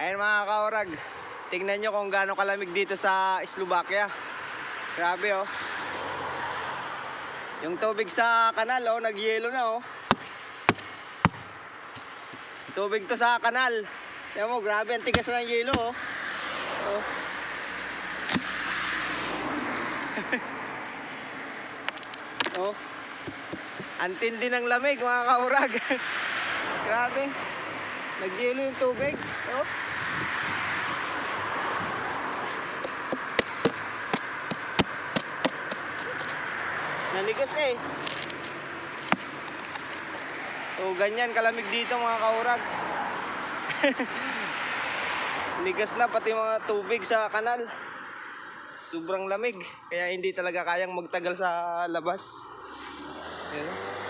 Ayan mga kaurag, tingnan nyo kung gaano kalamig dito sa Slovakia. Grabe oh. Yung tubig sa kanal oh, nagyelo na oh. Tubig to sa kanal. Tingnan mo, grabe ang tigas ng yelo oh. oh. oh. Antindi ng lamig mga kaurag. grabe. Nagyelo yung tubig. Oh. Nanigas eh. So ganyan kalamig dito mga kaurag. Nigas na pati mga tubig sa kanal. Sobrang lamig. Kaya hindi talaga kayang magtagal sa labas. Ayan.